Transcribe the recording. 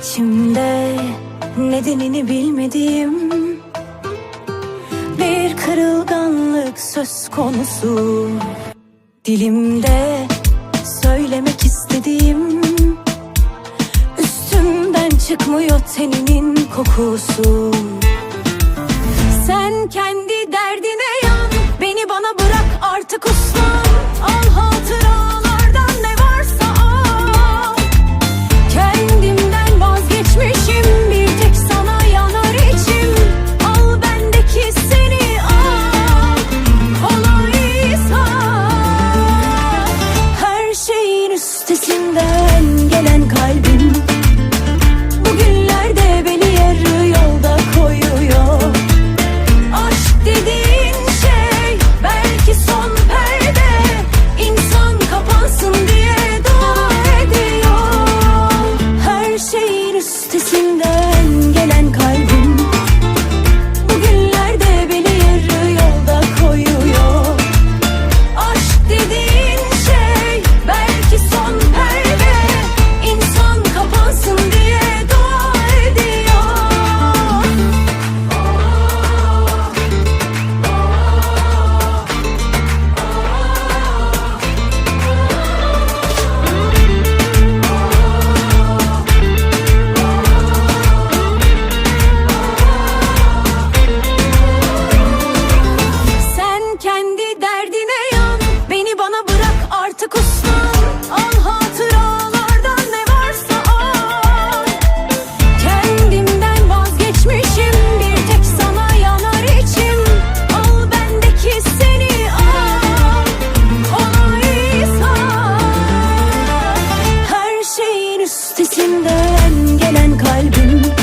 içimde nedenini bilmediğim bir kırılganlık söz konusu. Dilimde söylemek istediğim Üstümden çıkmıyor teninin kokusu. Sen kendi üstesinden gelen kalbim. Bugünlerde beni yarı yolda koyuyor. Aşk dediğin şey belki son perde. İnsan kapansın diye dua ediyor. Her şeyin üstesinden gelen kalbim I do.